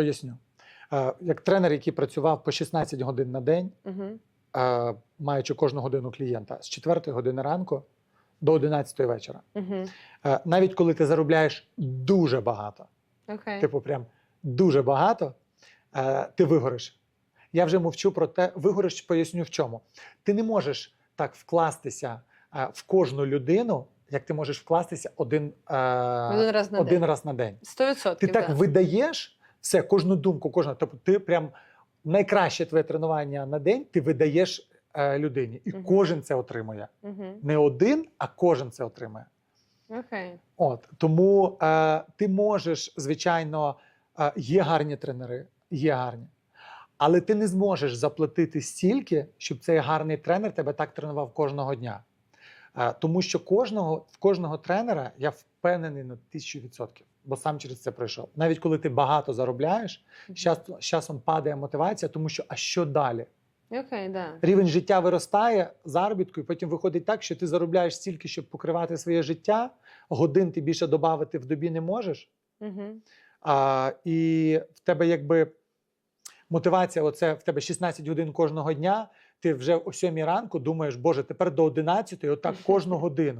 Поясню. Е, Як тренер, який працював по 16 годин на день, Угу. маючи кожну годину клієнта з 4 години ранку до 11 вечора. Угу. Навіть коли ти заробляєш дуже багато, Окей. типу, прям дуже багато, ти вигориш. Я вже мовчу про те, вигориш, поясню в чому. Ти не можеш так вкластися в кожну людину, як ти можеш вкластися один, Один раз на один день. раз на день. Сто відсотків. Ти так да. видаєш все, кожну думку, кожну. Тобто ти прям найкраще твоє тренування на день ти видаєш е, людині, і Мгм. кожен це отримує. Угу. Не один, а кожен це отримує. Окей. От тому е, ти можеш, звичайно, е, є гарні тренери, є гарні. Але ти не зможеш заплатити стільки, щоб цей гарний тренер тебе так тренував кожного дня. Е, тому що кожного, в кожного тренера я впевнений на тисячу відсотків, бо сам через це пройшов. Навіть коли ти багато заробляєш, з часом падає мотивація, тому що а що далі? Окей, да. Рівень життя виростає заробітку, і потім виходить так, що ти заробляєш стільки, щоб покривати своє життя. Годин ти більше додати в добі не можеш. Угу. А, і в тебе якби мотивація, оце в тебе 16 годин кожного дня. Ти вже о 7 ранку думаєш, Боже, тепер до 11, отак кожну годину.